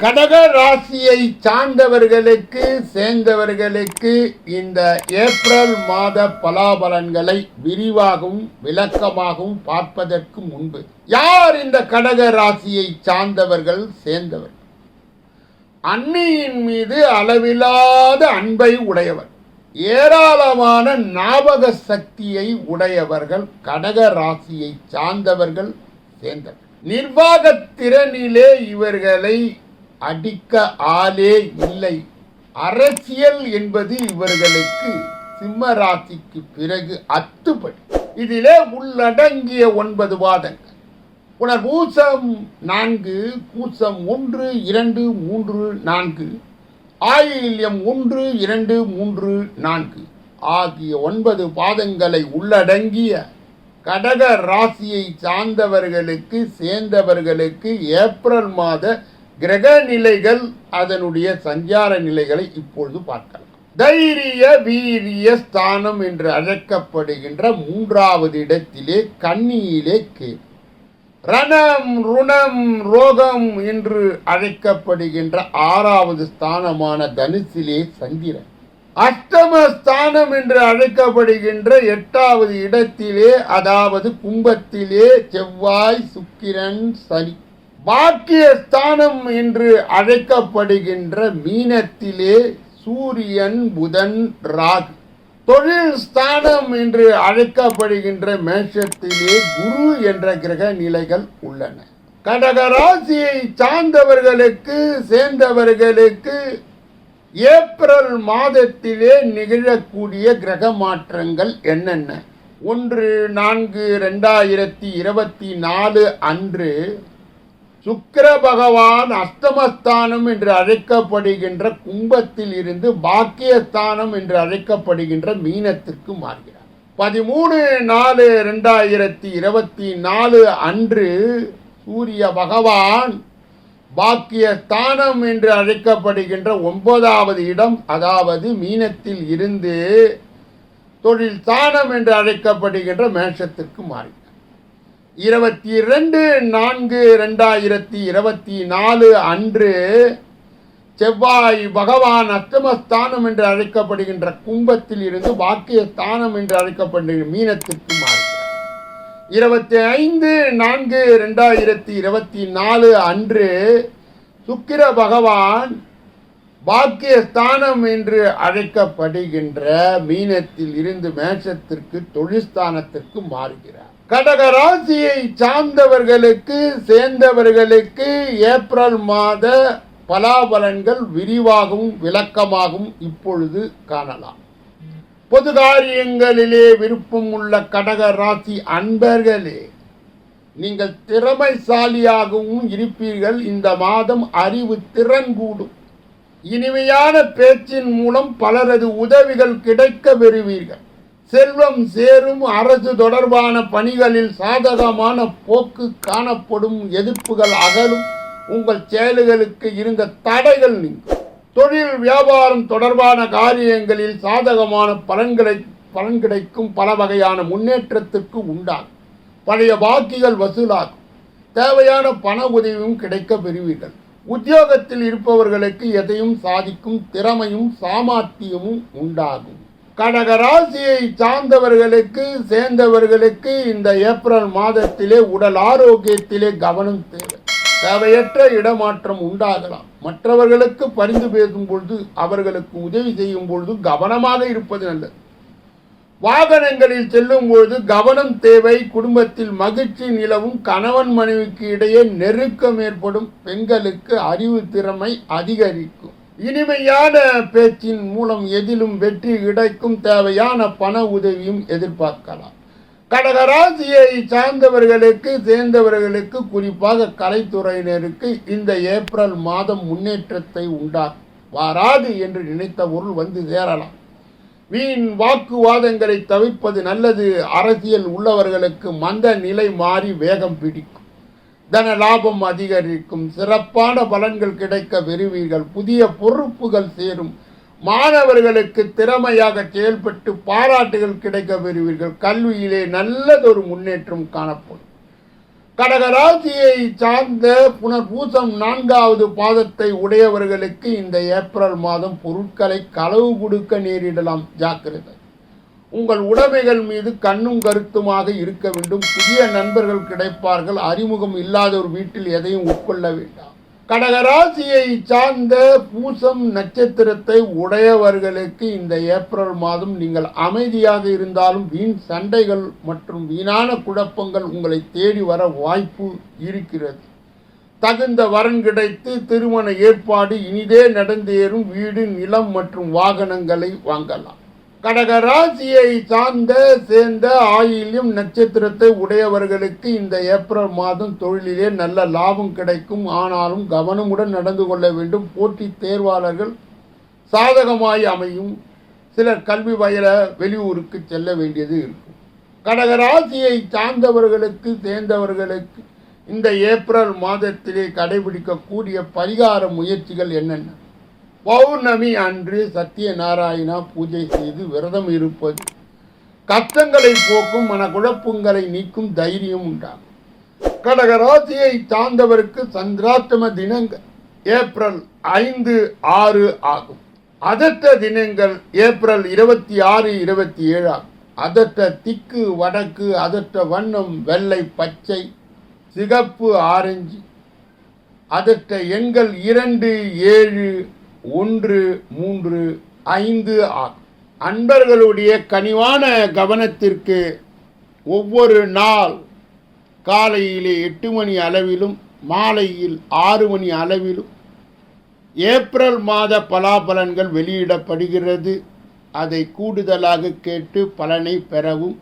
கடக ராசியை சார்ந்தவர்களுக்கு சேர்ந்தவர்களுக்கு இந்த ஏப்ரல் மாத பலாபலன்களை விரிவாகவும் விளக்கமாகவும் பார்ப்பதற்கு முன்பு யார் இந்த கடக ராசியை சார்ந்தவர்கள் சேர்ந்தவர்கள் அன்னியின் மீது அளவில்லாத அன்பை உடையவர் ஏராளமான ஞாபக சக்தியை உடையவர்கள் கடக ராசியை சார்ந்தவர்கள் சேர்ந்தவர். நிர்வாக திறனிலே இவர்களை அடிக்க ஆளே இல்லை. அரசியல் என்பது இவர்களுக்கு சிம்ம ராசிக்கு பிறகு அத்துப்படி. இதிலே உள்ளடங்கிய ஒன்பது வாதங்கள். புனர்பூசம் நான்கு பூசம் ஒன்று இரண்டு மூன்று நான்கு. ஆயில்யம் ஒன்று இரண்டு மூன்று நான்கு. ஆகிய ஒன்பது பாதங்களை உள்ளடங்கிய கடக ராசியை சார்ந்தவர்களுக்கு சேர்ந்தவர்களுக்கு ஏப்ரல் மாத கிரக நிலைகள் அதனுடைய சஞ்சார நிலைகளை இப்பொழுது பார்க்கலாம். தைரிய வீரிய ஸ்தானம் என்று அழைக்கப்படுகின்ற மூன்றாவது இடத்திலே கன்னியிலே கேது. ரணம் ருணம் ரோகம் என்று அழைக்கப்படுகின்ற ஆறாவது ஸ்தானமான தனுசிலே சந்திரன். அஷ்டம ஸ்தானம் என்று அழைக்கப்படுகின்ற எட்டாவது இடத்திலே அதாவது கும்பத்திலே செவ்வாய் சுக்கிரன் சனி. பாக்கிய ஸ்தானம் என்று அழைக்கப்படுகின்ற மீனத்திலே சூரியன் புதன் ராகு. தொழில் ஸ்தானம் என்று அழைக்கப்படுகின்ற மேஷத்திலே குரு என்ற கிரக நிலைகள் உள்ளன. கடகராசியை சார்ந்தவர்களுக்கு சேர்ந்தவர்களுக்கு ஏப்ரல் மாதத்திலே நிகழக்கூடிய கிரக மாற்றங்கள் என்னென்ன? ஒன்று நான்கு ரெண்டாயிரத்தி இருபத்தி நாலு அன்று சுக்கர பகவான் அஷ்டமஸ்தானம் என்று அழைக்கப்படுகின்ற கும்பத்தில் இருந்து பாக்கியஸ்தானம் என்று அழைக்கப்படுகின்ற மீனத்திற்கு மாறுகிறார். பதிமூணு நாலு ரெண்டாயிரத்தி இருபத்தி நாலு அன்று சூரிய பகவான் பாக்கியஸ்தானம் என்று அழைக்கப்படுகின்ற ஒன்பதாவது இடம் அதாவது மீனத்தில் இருந்து தொழில் ஸ்தானம் என்று அழைக்கப்படுகின்ற மேஷத்திற்கு மாறுகிறார் இருபத்தி ரெண்டு நான்கு ரெண்டாயிரத்தி இருபத்தி நாலு அன்று செவ்வாய் பகவான் அஷ்டமஸ்தானம் என்று அழைக்கப்படுகின்ற கும்பத்தில் இருந்து பாக்கியஸ்தானம் என்று அழைக்கப்படுகிற மீனத்திற்கு மாறுகிறார். இருபத்தி ஐந்து நான்கு ரெண்டாயிரத்தி இருபத்தி நாலு அன்று சுக்கிர பகவான் பாக்கியஸ்தானம் என்று அழைக்கப்படுகின்ற மீனத்தில் இருந்து மேஷத்திற்கு தொழிற்ஸ்தானத்திற்கு மாறுகிறார். கடகராசியை சார்ந்தவர்களுக்கு சேர்ந்தவர்களுக்கு ஏப்ரல் மாத பலாபலன்கள் விரிவாகவும் விளக்கமாகவும் இப்பொழுது காணலாம். பொது காரியங்களிலே விருப்பம் உள்ள கடக ராசி அன்பர்களே நீங்கள் திறமைசாலியாகவும் இருப்பீர்கள். இந்த மாதம் அறிவு திறன் கூடும் இனிமையான பேச்சின் மூலம் பலரது உதவிகள் கிடைக்க பெறுவீர்கள். செல்வம் சேரும் அரசு தொடர்பான பணிகளில் சாதகமான போக்கு காணப்படும் எதிர்ப்புகள் அகலும். உங்கள் செயல்களுக்கு இருந்த தடைகள் நீங்கும். தொழில் வியாபாரம் தொடர்பான காரியங்களில் சாதகமான பலன்களை பலன் கிடைக்கும் பல வகையான முன்னேற்றத்திற்கு உண்டாகும். பழைய பாக்கிகள் வசூலாகும். தேவையான பண உதவியும் கிடைக்க பெறுவீர்கள். உத்தியோகத்தில் இருப்பவர்களுக்கு எதையும் சாதிக்கும் திறமையும் சாமர்த்தியமும் உண்டாகும். கடகராசியை சார்ந்தவர்களுக்கு சேர்ந்தவர்களுக்கு இந்த ஏப்ரல் மாதத்திலே உடல் ஆரோக்கியத்திலே கவனம் தேவை. தேவையற்ற இடமாற்றம் உண்டாகலாம். மற்றவர்களுக்கு பரிந்து பேசும் பொழுது அவர்களுக்கு உதவி செய்யும் பொழுது கவனமாக இருப்பது நல்லது. வாகனங்களில் செல்லும் பொழுது கவனம் தேவை குடும்பத்தில் மகிழ்ச்சி நிலவும் கணவன் மனைவிக்கு இடையே நெருக்கம் ஏற்படும் பெண்களுக்கு அறிவு திறமை அதிகரிக்கும். இனிமையான பேச்சின் மூலம் எதிலும் வெற்றி கிடைக்கும் தேவையான பண உதவியும் எதிர்பார்க்கலாம். கடகராசியை சார்ந்தவர்களுக்கு சேர்ந்தவர்களுக்கு குறிப்பாக கலைத்துறையினருக்கு இந்த ஏப்ரல் மாதம் முன்னேற்றத்தை உண்டா வாராது என்று நினைத்த பொருள் வந்து சேரலாம். வீண் வாக்குவாதங்களை தவிர்ப்பது நல்லது. அரசியல் உள்ளவர்களுக்கு மந்த நிலை மாறி வேகம் பிடிக்கும். தன லாபம் அதிகரிக்கும். சிறப்பான பலன்கள் கிடைக்க பெறுவீர்கள் புதிய பொறுப்புகள் சேரும். மாணவர்களுக்கு திறமையாக செயல்பட்டு பாராட்டுகள் கிடைக்க பெறுவீர்கள் கல்வியிலே நல்லதொரு முன்னேற்றம் காணப்படும். கடகராசியை சார்ந்த புனர்பூசம் நான்காவது பாதத்தை உடையவர்களுக்கு இந்த ஏப்ரல் மாதம் பொருட்களை களவு கொடுக்க நேரிடலாம். ஜாக்கிரதை. உங்கள் உடைமைகள் மீது கண்ணும் கருத்துமாக இருக்க வேண்டும். புதிய நண்பர்கள் கிடைப்பார்கள். அறிமுகம் இல்லாத ஒரு வீட்டில் எதையும் உட்கொள்ள வேண்டாம். கடகராசியை சார்ந்த பூசம் நட்சத்திரத்தை உடையவர்களுக்கு இந்த ஏப்ரல் மாதம் நீங்கள் அமைதியாக இருந்தாலும் வீண் சண்டைகள் மற்றும் வீணான குழப்பங்கள் உங்களை தேடி வர வாய்ப்பு இருக்கிறது. தகுந்த வரன் கிடைத்து திருமண ஏற்பாடு இனிதே நடந்தேறும். வீடு நிலம் மற்றும் வாகனங்களை வாங்கலாம். கடகராசியை சார்ந்த சேர்ந்த ஆயிலும் நட்சத்திரத்தை உடையவர்களுக்கு இந்த ஏப்ரல் மாதம் தொழிலிலே நல்ல லாபம் கிடைக்கும். ஆனாலும் கவனமுடன் நடந்து கொள்ள வேண்டும். போட்டி தேர்வாளர்கள் சாதகமாய் அமையும். சிலர் கல்வி வயல வெளியூருக்கு செல்ல வேண்டியது இருக்கும். கடகராசியை சார்ந்தவர்களுக்கு சேர்ந்தவர்களுக்கு இந்த ஏப்ரல் மாதத்திலே கடைபிடிக்கக்கூடிய பரிகார முயற்சிகள் என்னென்ன? பௌர்ணமி அன்று சத்யநாராயணா பூஜை செய்து விரதம் இருப்பது கஷ்டங்களை போக்கும் மனக்குழப்பங்களை நீக்கும் தைரியம் உண்டாகும். கடகராசியை சார்ந்தவருக்கு சந்திராத்தம தினங்கள் ஏப்ரல் ஐந்து ஆறு ஆகும். அதற்ற தினங்கள் ஏப்ரல் இருபத்தி ஆறு இருபத்தி ஏழு ஆகும். அதற்ற திக்கு வடக்கு அதற்ற வண்ணம் வெள்ளை பச்சை சிகப்பு ஆரஞ்சு. அதற்ற எண்கள் இரண்டு ஏழு ஒன்று மூன்று ஐந்து அன்பர்களுடைய கனிவான கவனத்திற்கு ஒவ்வொரு நாள் காலையிலே எட்டு மணி அளவிலும் மாலையில் ஆறு மணி அளவிலும் ஏப்ரல் மாத பலாபலன்கள் வெளியிடப்படுகிறது. அதை கூடுதலாக கேட்டு பலனை பெறவும்.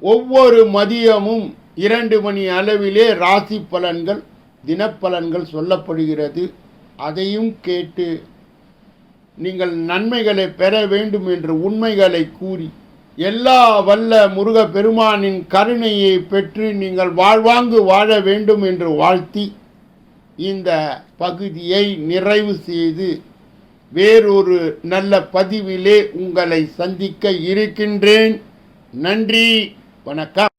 ஒவ்வொரு மதியமும் இரண்டு மணி அளவிலே ராசி பலன்கள் தினப்பலன்கள் சொல்லப்படுகிறது. அதையும் கேட்டு நீங்கள் நன்மைகளை பெற வேண்டும் என்று உண்மைகளை கூறி எல்லா வல்ல முருக பெருமானின் கருணையை பெற்று நீங்கள் வாழ்வாங்கு வாழ வேண்டும் என்று வாழ்த்தி இந்த பகுதியை நிறைவு செய்து வேறொரு நல்ல பதிவிலே உங்களை சந்திக்க இருக்கின்றேன். நன்றி வணக்கம்.